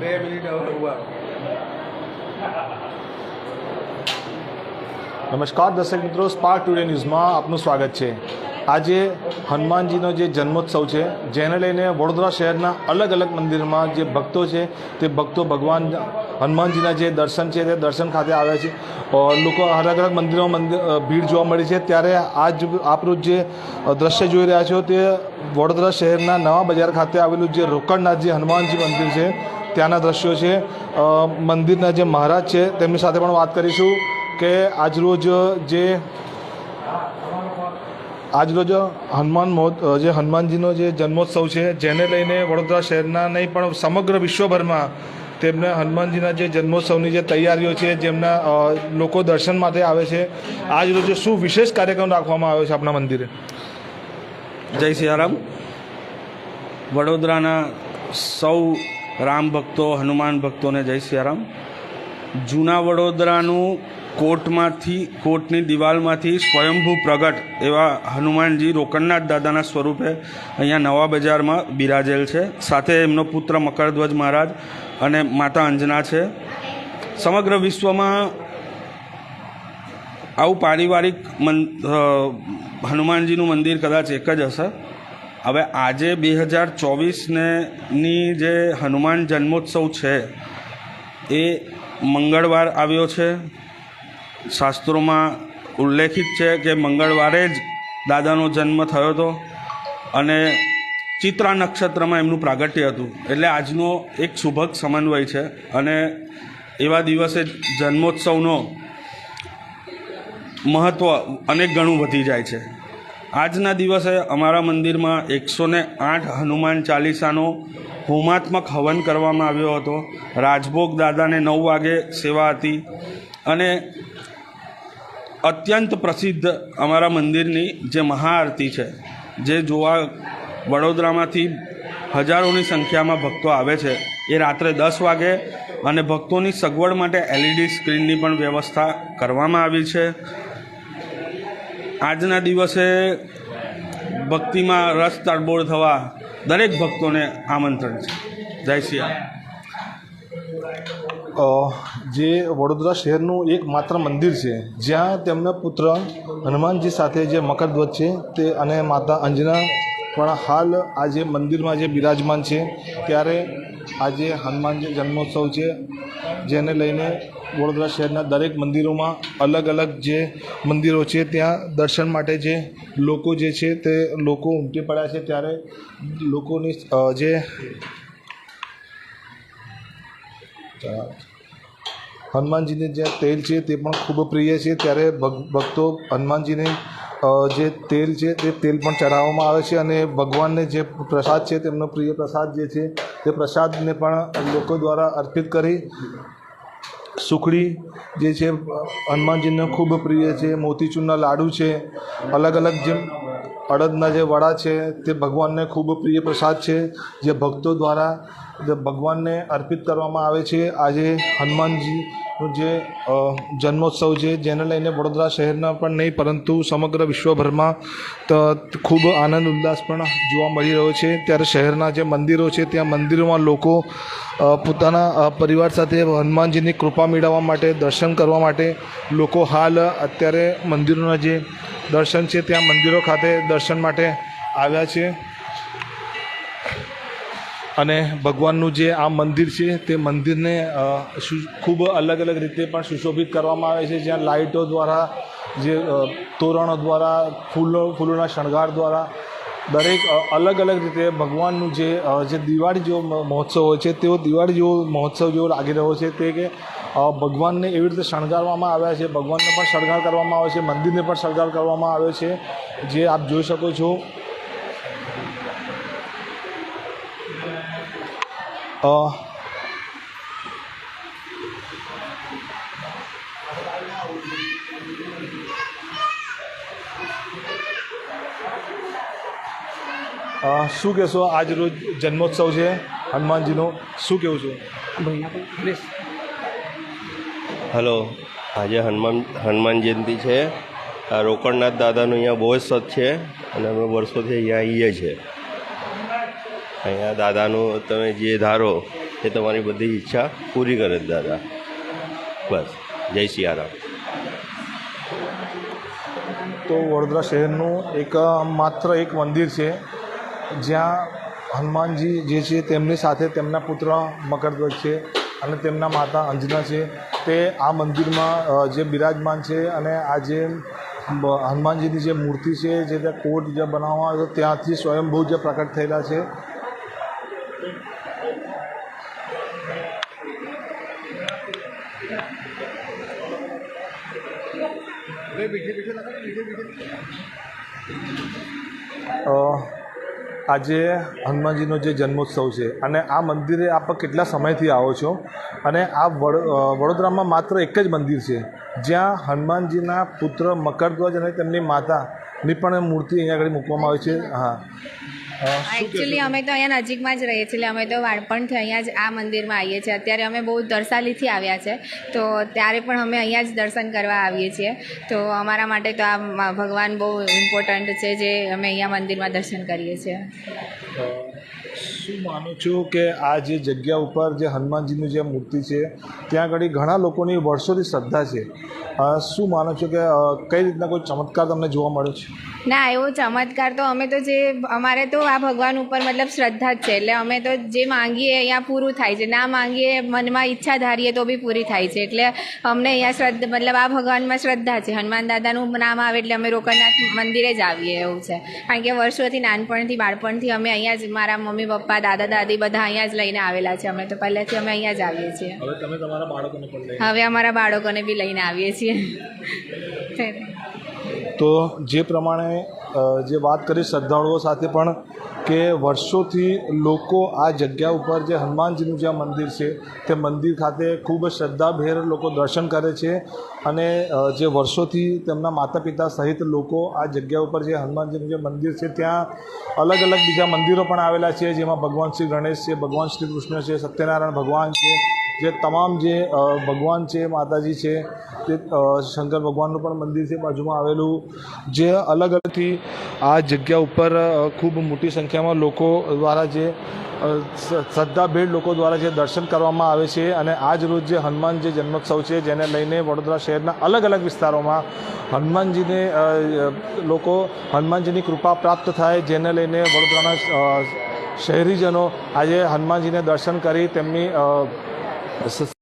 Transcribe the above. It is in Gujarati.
બે મિનિટ હવે નમસ્કાર દર્શક મિત્રો સ્પાર્ક ટુડે ન્યૂઝમાં આપનું સ્વાગત છે. આજે હનુમાનજીનો જે જન્મોત્સવ છે, જેને લઈને વડોદરા શહેરના અલગ અલગ મંદિરમાં જે ભક્તો છે, તે ભક્તો ભગવાન હનુમાનજીના જે દર્શન છે, તે દર્શન ખાતે આવે છે. લોકો અલગ અલગ મંદિરોમાં મંદિર ભીડ જોવા મળી છે. ત્યારે આજ આપનું જે દ્રશ્ય જોઈ રહ્યા છો, તે વડોદરા શહેરના નવા બજાર ખાતે આવેલું જે રોકડનાથ જે હનુમાનજી મંદિર છે, ત્યાંના દ્રશ્યો છે. મંદિરના જે મહારાજ છે, તેમની સાથે પણ વાત કરીશું કે આજરોજ જે આજરોજ હનુમાન મહોત જે હનુમાનજીનો જે જન્મોત્સવ છે, જેને લઈને વડોદરા શહેરના નહીં, પણ સમગ્ર વિશ્વભરમાં તેમને હનુમાનજીના જે જન્મોત્સવની જે તૈયારીઓ છે, જેમના લોકો દર્શન માટે આવે છે આજરોજ શું વિશેષ કાર્યક્રમ રાખવામાં આવ્યો છે આપણા મંદિરે. જય સિયારામ. વડોદરાના સૌ રામ ભક્તો, હનુમાન ભક્તોને જય સિયારામ. જૂના વડોદરાનું કોટમાંથી કોટની દિવાલમાંથી સ્વયંભૂ પ્રગટ એવા હનુમાનજી રોકણનાથ દાદાના સ્વરૂપે અહીંયા નવા બજારમાં બિરાજેલ છે. સાથે એમનો પુત્ર મકરધ્વજ મહારાજ અને માતા અંજના છે. સમગ્ર વિશ્વમાં આવું પારિવારિક મન હનુમાનજીનું મંદિર કદાચ એક જ હશે. હવે આજે બે હજાર ચોવીસને ની જે હનુમાન જન્મોત્સવ છે, એ મંગળવાર આવ્યો છે. શાસ્ત્રોમાં ઉલ્લેખિત છે કે મંગળવારે જ દાદાનો જન્મ થયો હતો અને ચિત્રા નક્ષત્રમાં એમનું પ્રાગટ્ય હતું. એટલે આજનો એક શુભક સમન્વય છે અને એવા દિવસે જન્મોત્સવનો મહત્ત્વ અનેક ગણું વધી જાય છે. આજના દિવસે અમારા મંદિરમાં એકસો ને આઠ હનુમાન ચાલીસાનો હોમાત્મક હવન કરવામાં આવ્યો હતો. રાજભોગ દાદાને નવ વાગે સેવા હતી અને અત્યંત પ્રસિદ્ધ અમારા મંદિરની જે મહાઆરતી છે, જે જોવા વડોદરામાંથી હજારોની સંખ્યામાં ભક્તો આવે છે, એ રાત્રે દસ વાગે અને ભક્તોની સગવડ માટે એલઈડી સ્ક્રીનની પણ વ્યવસ્થા કરવામાં આવી છે. આજના દિવસે ભક્તિમાં રસ તડબોળ થવા દરેક ભક્તોને આમંત્રણ છે. જય શ્રી જે વડોદરા શહેરનું એક માત્ર મંદિર છે, જ્યાં તેમના પુત્ર હનુમાનજી સાથે જે મકરધ્વજ છે, તે અને માતા અંજના પણ હાલ આજે મંદિરમાં જે બિરાજમાન છે, ત્યારે આજે હનુમાનજી જન્મોત્સવ છે, જેને લઈને વડોદરા શહેરના દરેક મંદિરોમાં અલગ અલગ જે મંદિરો છે, ત્યાં દર્શન માટે જે લોકો જે છે, તે લોકો ઉમટી પડ્યા છે, ત્યારે લોકોની જે હનુમાનજીને જે તેલ છે તે પણ ખૂબ પ્રિય છે. ત્યારે ભક્તો હનુમાનજીને જે તેલ છે તે તેલ પણ ચઢાવવામાં આવે છે અને ભગવાનને જે પ્રસાદ છે તેમનો પ્રિય પ્રસાદ જે છે તે પ્રસાદને પણ લોકો દ્વારા અર્પિત કરી સુખડી જે છે હનુમાનજીને ખૂબ પ્રિય છે. મોતીચૂરના લાડુ છે. અલગ અલગ જે અડદના જે વડા છે, તે ભગવાનને ખૂબ પ્રિય પ્રસાદ છે. જે ભક્તો દ્વારા જે ભગવાનને અર્પિત કરવામાં આવે છે. આજે હનુમાનજીનું જે જન્મોત્સવ છે, જેને લઈને વડોદરા શહેરના પણ નહીં, પરંતુ સમગ્ર વિશ્વભરમાં તો, ખૂબ આનંદ ઉલ્લાસ પણ જોવા મળી રહ્યો છે. ત્યારે શહેરના જે મંદિરો છે, ત્યાં મંદિરોમાં લોકો પોતાના પરિવાર સાથે હનુમાનજીની કૃપા મેળવવા માટે, દર્શન કરવા માટે લોકો હાલ અત્યારે મંદિરોના જે દર્શન છે ત્યાં મંદિરો ખાતે દર્શન માટે આવ્યા છે અને ભગવાનનું જે આ મંદિર છે, તે મંદિરને ખૂબ અલગ અલગ રીતે પણ સુશોભિત કરવામાં આવે છે. જ્યાં લાઇટો દ્વારા, જે તોરણો દ્વારા, ફૂલો, ફૂલોના શણગાર દ્વારા, દરેક અલગ અલગ રીતે ભગવાનનું જે જે દિવાળી જેવો મહોત્સવ હોય છે, તેવો દિવાળી જેવો મહોત્સવ જેવો લાગી રહ્યો છે. તે કે ભગવાનને એવી રીતે શણગારવામાં આવ્યા છે. ભગવાનને પણ શણગાર કરવામાં આવે છે. મંદિરને પણ શણગાર કરવામાં આવે છે. જે આપ જોઈ શકો છો. શું કહેશો? આજ રોજ જન્મોત્સવ છે. હનુમાનજીનો. શું કહેવું છું? હલો, આજે હનુમાન હનુમાન જયંતિ છે. આ રોકડનાથ દાદાનું અહીંયા બહુ જ સત છે અને અમે વર્ષોથી અહીંયા આવીએ છીએ. અહીંયા દાદાનું તમે જે ધારો એ તમારી બધી ઈચ્છા પૂરી કરે દાદા. બસ, જય સિયારામ તો વડોદરા શહેરનું એક માત્ર એક મંદિર છે, જ્યાં હનુમાનજી જે છે તેમની સાથે તેમના પુત્ર મકરધ્વજ છે. અને તેમના માતા અંજના છે. તે આ મંદિરમાં જે બિરાજમાન છે અને આ જે હનુમાનજીની જે મૂર્તિ છે જે ત્યાં કોટ જે બનાવવામાં આવ્યો ત્યાંથી સ્વયંભૂ જે પ્રકટ થયેલા છે. અ, આજે હનુમાનજીનો જે જન્મોત્સવ છે અને આ મંદિરે આપ કેટલા સમયથી આવો છો? અને આ વડ વડોદરામાં માત્ર એક જ મંદિર છે. જ્યાં હનુમાનજીના પુત્ર મકરધ્વજ અને તેમની માતાની પણ મૂર્તિ અહીંયા આગળ મૂકવામાં આવી છે. હા. એકચ્યુઅલી અમે તો અહીંયા નજીકમાં જ રહીએ છીએ એટલે અમે તો બાળપણથી અહીંયા જ આ મંદિરમાં આવીએ છીએ. અત્યારે અમે બહુ દરસાલીથી આવ્યા છે તો ત્યારે પણ અમે અહીંયા જ દર્શન કરવા આવીએ છીએ. તો અમારા માટે તો આ ભગવાન બહુ ઇમ્પોર્ટન્ટ છે જે અમે અહીંયા મંદિરમાં દર્શન કરીએ છીએ. શું માનું છું કે આ જે જગ્યા ઉપર જે હનુમાનજીની જે મૂર્તિ છે, ત્યાં આગળ ઘણા લોકોની વર્ષોથી શ્રદ્ધા છે. શું માનો છો કે કઈ રીતના કોઈ ચમત્કાર તમને જોવા મળ્યો છે? ના, એવો ચમત્કાર તો અમે તો જે, અમારે તો આ ભગવાન ઉપર મતલબ શ્રદ્ધા જ છે. એટલે અમે તો જે માંગીએ અહીંયા પૂરું થાય છે. ના માંગીએ મનમાં ઈચ્છા ધારીએ તો બી પૂરી થાય છે. એટલે અમને અહીંયા શ્રદ્ધા, મતલબ આ ભગવાનમાં શ્રદ્ધા છે. હનુમાન દાદાનું નામ આવે એટલે અમે રોકડનાથ મંદિરે જ આવીએ એવું છે. કારણ કે વર્ષોથી નાનપણથી, બાળપણથી અમે અહીંયા જ મારા મમ્મી પપ્પા દાદા દાદી બધા અહીંયા જ લઈને આવેલા છે. અમે તો પહેલેથી અમે અહીંયા જ આવીએ છીએ. હવે તમે તમારા બાળકોને પણ હવે અમારા બાળકોને બી લઈને આવીએ છીએ. તો જે પ્રમાણે જે વાત કરી શ્રદ્ધાળુઓ સાથે પણ કે વર્ષોથી લોકો આ જગ્યા ઉપર જે હનુમાનજીનું જે મંદિર છે, તે મંદિર ખાતે ખૂબ શ્રદ્ધાભેર લોકો દર્શન કરે છે અને જે વર્ષોથી તેમના માતા પિતા સહિત લોકો આ જગ્યા ઉપર જે હનુમાનજીનું જે મંદિર છે, ત્યાં અલગ અલગ બીજા મંદિરો પણ આવેલા છે, જેમાં ભગવાન શ્રી ગણેશ છે, ભગવાન શ્રી કૃષ્ણ છે, સત્યનારાયણ ભગવાન છે જે તમામ જે ભગવાન છે, માતાજી છે તે શંકર ભગવાનનું પણ મંદિર છે, બાજુમાં આવેલું, જે અલગ અલગથી આ જગ્યા ઉપર ખૂબ મોટી સંખ્યામાં લોકો દ્વારા જે શ્રદ્ધાભેર લોકો દ્વારા જે દર્શન કરવામાં આવે છે અને આજ રોજ જે હનુમાન જે જન્મોત્સવ છે, જેને લઈને વડોદરા શહેરના અલગ અલગ વિસ્તારોમાં હનુમાનજીને લોકો હનુમાનજીની કૃપા પ્રાપ્ત થાય, જેને લઈને વડોદરાના શહેરીજનો આજે હનુમાનજીને દર્શન કરી તેમની અ, સ-